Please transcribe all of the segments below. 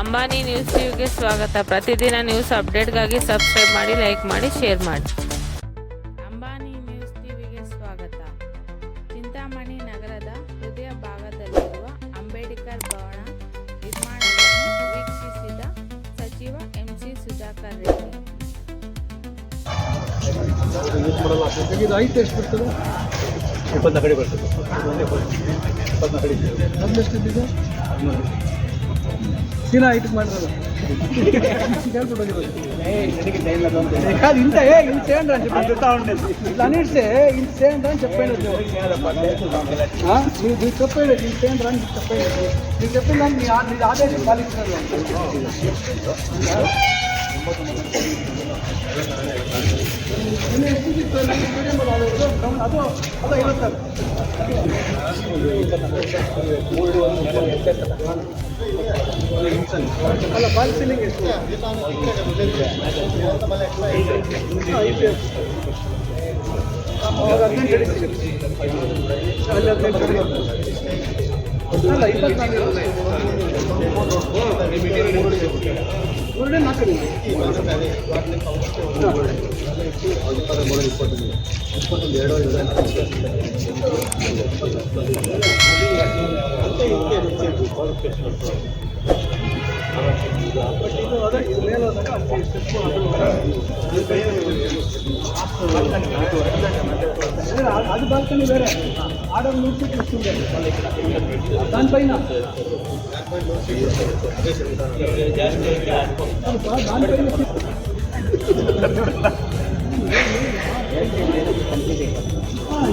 Ambani news ಟಿವಿಗೆ ಸ್ವಾಗತ. ಪ್ರತಿದಿನ ನ್ಯೂಸ್ ಅಪ್ಡೇಟ್ಗಾಗಿ ಸಬ್ಸ್ಕ್ರೈಬ್ ಮಾಡಿ ಲೈಕ್ ಮಾಡಿ ಶೇರ್ ಮಾಡಿ. ಅಂಬಾನಿ ನ್ಯೂಸ್ ಟಿವಿಗೆ ಸ್ವಾಗತ. ಚಿಂತಾಮಣಿ ನಗರದ ಹೃದಯ ಭಾಗದಲ್ಲಿರುವ ಅಂಬೇಡ್ಕರ್ ಭವನ ನಿರ್ಮಾಣವನ್ನು ವೀಕ್ಷಿಸಿದ ಸಚಿವ ಎಂಸಿ ಸುಧಾಕರ್ ರೆಡ್ಡಿ. ಇದು ಐತೆ ಎಷ್ಟು ಬರ್ತದೆ ಇಪ್ಪತ್ತ ಕಡೆ ಬರ್ತದೆ ಇಪ್ಪತ್ತ ಕಡೆ ಮೊದಲು ಎಷ್ಟಿದ್ದು ಸೀನಾ ಐಟಕ್ ಮಾಡಿರೋದು ಕೇಳ್ಬಿಟ್ಟು ಹೋಗಿರೋದು కాదు ఇంత ఏ ఇంత చేయండి అని చెప్పి ఇట్లా అనేస్తే ఇంత చేయండి అని చెప్పండి మీరు చెప్పండి ఇంత చేయండి అని చెప్పండి మీరు చెప్పిన దాన్ని మీ ఆ- మీరు ఆదేశం పాలిస్తున్నారు ಅದು ಅದು ಐವತ್ತು ಅಲ್ಲ ಫಾಲ್ ಸೀಲಿಂಗ್ ಎಷ್ಟು? ಅಲ್ಲಿ ಹದಿನೆಂಟು ಅಡಿ ಅಲ್ಲ ಇಪ್ಪತ್ನಾಲ್ಕು ಮೂರನೇ ನಾಲ್ಕು ಮೇಲೆ ಹೋದಾಗ ಅಲ್ಲಿ ಸ್ಟೆಪ್ಪು ಅದು ಅದು ಬಾಲ್ಕನಿ ಬೇರೆ ಆರ್ಡರ್ ಮುಗಿಸಿಟ್ಟು ಇಷ್ಟಿದೆ దానిపైన దానిపైన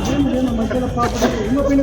ಏನು ಏನು ಮಧ್ಯಾಹ್ನ ಪಾಪ ಇನ್ನೂ ಪಿಂಡ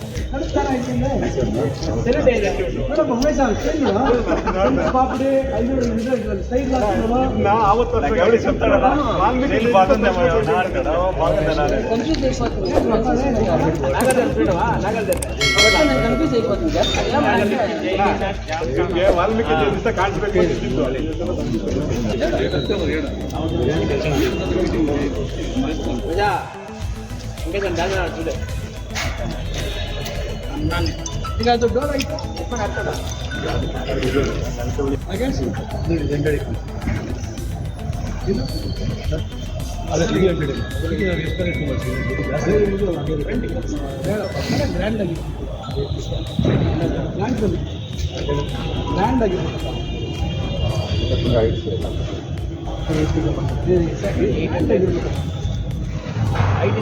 ವಾಲ್ಮೀಕಿ ದಿವಸ ಕಾಣಿಸ್ಬೇಕು ಅಲ್ಲಿ ಮಜಾ ನಾನೇ ಈಗ ಅದು ಡೋರ್ ಆಯಿತು ಓಪನ್ ಆಗ್ತದೆ ಅಗೇನ್ಸ್ಟ್ ಅದೇ ತ್ರೀ ಹಂಡ್ರೆಡ್ ಅದಕ್ಕೆ ನಾವು ಎಷ್ಟು ಗ್ರ್ಯಾಂಡ್ ಆಗಿದೆ ಗ್ರ್ಯಾಂಡ್ ಗ್ರ್ಯಾಂಡ್ ಆಗಿದೆ ಏಯ್ಟ್ ಹಂಡ್ರೆಡ್ ಆಗಿರ್ಬೇಕು ಅದು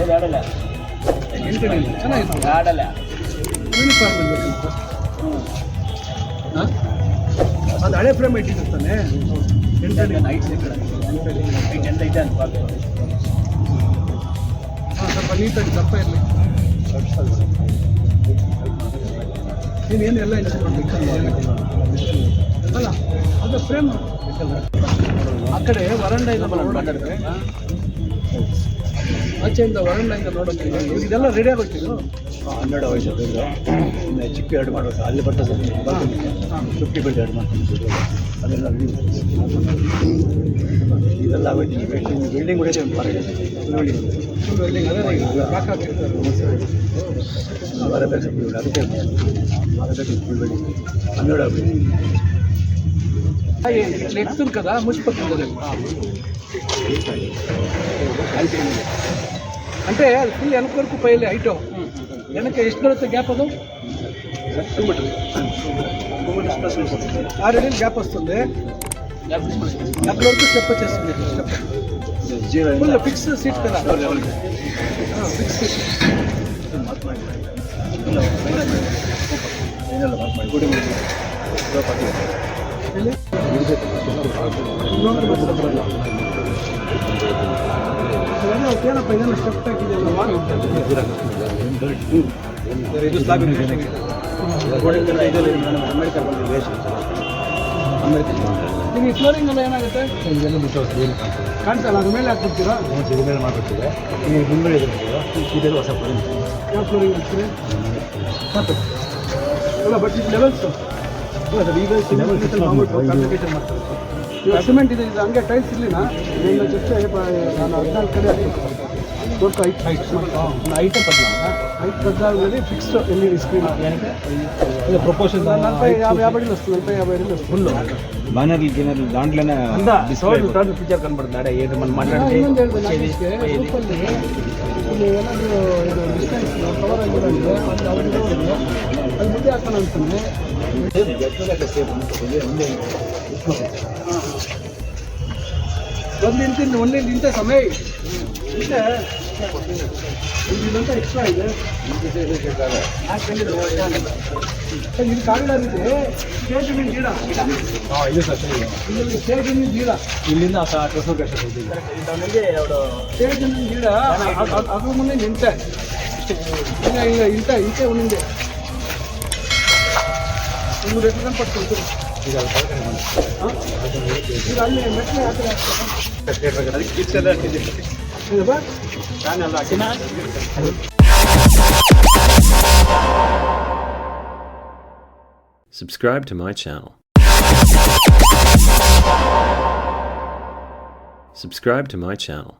ಎಂಟಡಿಲ್ಲ ಎಂಟಡಿಲ್ಲ ಚೆನ್ನಾಗಿತ್ತು ಯೂನಿಫಾರ್ಮ್ ಅನ್ಬೇಕಂತ ಹಾಂ. ಅದು ಹಳೆ ಫ್ರೇಮ್ ಇಟ್ಟಿರ್ತಾನೆ ಎಂಟು ಹಾಂ ಸ್ವಲ್ಪ ನೀಟಾಗಿ ದಪ್ಪ ಇರಲಿ. ನೀನೇನು ಎಲ್ಲ ಅಲ್ಲ, ಅದು ಫ್ರೇಮ್ ಆ ಕಡೆ ವರಂಡ ಇದೆ ನೋಡೋಕ್ಕೆ ಆಚೆಯಿಂದ ವರಂಡದಿಂದ ನೋಡೋಕೆ ಇದೆಲ್ಲ ರೆಡಿ ಆಗೋಯ್ತು ಹನ್ನೆರಡು ವಯಸ್ಸು ಇನ್ನು ಚಿಕ್ಕ ಎರಡು ಮಾಡಬೇಕು ಅಲ್ಲಿ ಬರ್ತದೆ ಫಿಫ್ಟಿ ಬಿಲ್ಡ್ ಎರಡು ಮಾಡ್ತೀನಿ ಅದೆಲ್ಲ ಇದೆಲ್ಲ ಆಗೋಯ್ತು ಬಿಲ್ಡಿಂಗ್ ಬಿಲ್ಡಿಂಗ್ ಹೊಡಿದೆ ಒಂದು ಪಾರ್ಕ್ ನೋಡಿ ಫುಲ್ ವೆಲ್ಡಿಂಗ್ ಅದೇ ಈಗ ಹಾಕಾಕಿರ್ತಾರೆ ಬರಬೇಕು ಬಿಲ್ಡ್ ಅದಕ್ಕೆ ಬರಬೇಕು ಫುಲ್ ಬಿಲ್ಡಿಂಗ್ ಹನ್ನೆರಡು ಆಗೋಯ್ತು ఇట్లా ఎక్కుతుంది కదా ముచ్చిపోతుంది అది. అంటే అది ఫుల్ వెనక వరకు పైలే హైట్ వెనక ಎಷ್ಟು ಬರುತ್ತೆ ಗ್ಯಾಪ್ ಅದು two meter two meters plus ఆరు అడుగులు గ్యాప్ వస్తుంది అక్కడ వరకు స్టెప్ వచ్చేస్తుంది step zero full fix seat కదా ఫిక్స్ సీట్ ಏನೆಲ್ಲ ಏನಪ್ಪ ಇದನ್ನು ಸ್ಟೆಪ್ ಹಾಕಿದೆಯಲ್ಲ ಇದು ಸ್ಲಾಬಿನ ಅಮೆರಿಕ ಬಂದ ಈಗ ಈ ಫ್ಲೋರಿಂಗ್ ಎಲ್ಲ ಏನಾಗುತ್ತೆ? ಇದೆಲ್ಲ ಮುಚ್ಚೋದು ಏನು ಕಾಣಿಸಲ್ಲ ಅದ್ರ ಮೇಲೆ ಹಾಕ್ಬಿಡ್ತೀರಾ? ಇದ್ರ ಮೇಲೆ ಮುಂದೆ ಇದೆ ಇದೆಲ್ಲ ಹೊಸ ಫ್ಲೋರಿಂಗ್ ಯಾವ ಫ್ಲೋರಿಂಗ್ ಹಾಕ್ತೀರಿ? ಸಾಕು ಅಲ್ಲ ಬಟ್ ಇದು ಲೆವೆಲ್ಸು ಇಲ್ಲ ಸರ್ ಈಗ ಲೆವೆಲ್ಸ್ ಮಾಡ್ತಾರೆ ಇವಾಗ ಸಿಮೆಂಟ್ ಇದೆ ಇದು ಹಂಗೆ ಟೈಲ್ಸ್ ಇರಲಿಲ್ಲ ನನ್ನ ಜೊತೆ ನಾನು ಹದಿನಾಲ್ಕು ಕಡೆ ಹಾಕ್ಬೇಕು ದೊಡ್ಡ height height height ಬದಲ height ಬದಲಾದ್ಮೇಲೆ fixed L E D screen ఇది ప్రపోర్షన్ నలభై యాభై యాభై అడుగులు వస్తుంది నలభై యాభై అడుగులు వస్తుంది బ్యానర్లు గిన్నర్లు దాంట్లోనే అంతా display థర్డ్ థర్డ్ ఫీచర్ కనబడుతుంది ఏది మనం మాట్లాడితే ಇನ್ನೊಂದು ಹೇಳಿದೆ వచ్చేది ನಾಗೇಶ್ಗೆ, పోయేది. ಗ್ರೂಪಲ್ಲಿ ಇಲ್ಲಿ ಏನಾದರೂ ಇದು ಡಿಸ್ಟೆನ್ಸ್ ಕವರ್ ಆಗಿರೋಂಗೆ ಒಂದು ಅವ್ರಿಗೆ ಅದು ಮುಂದೆ ಹಾಕೋಣ ಅಂತಂದ್ರೆ ಒಂದು ತಿಂದು ಒಂದು ನಿಂತೆ ಸಮಯ ಇದೆ. ಇದಂತ ಎಕ್ಸ್ಟ್ರಾ ಇದೆ. ಇದು ಕಾರಣ ಇದೆ. ಗಿಡ ಇದು ಸರ್ ಇಲ್ಲಿ ಗಿಡ ಇಲ್ಲಿಂದ ಕಷ್ಟ ಗಿಡ ಅ- ಅ- ಅದ್ರ ಮುಂದೆ ನಿಂತೆ. ಇಲ್ಲ ಇಲ್ಲ ಇಂತ ಇಂತೆ ಒಂದಿಂದೆ ಒಂದು ರೆಟ್ಟು ಕನ್ಪಡ್ತೀನಿ ಈಗ ಅಲ್ಲಿ ಮೆಟ್ಲೆ ಆ ಕಡೆ ಹಾಕ್ತಾರೆ. ಇದು ಬಾ. Subscribe to my channel. Subscribe to my channel.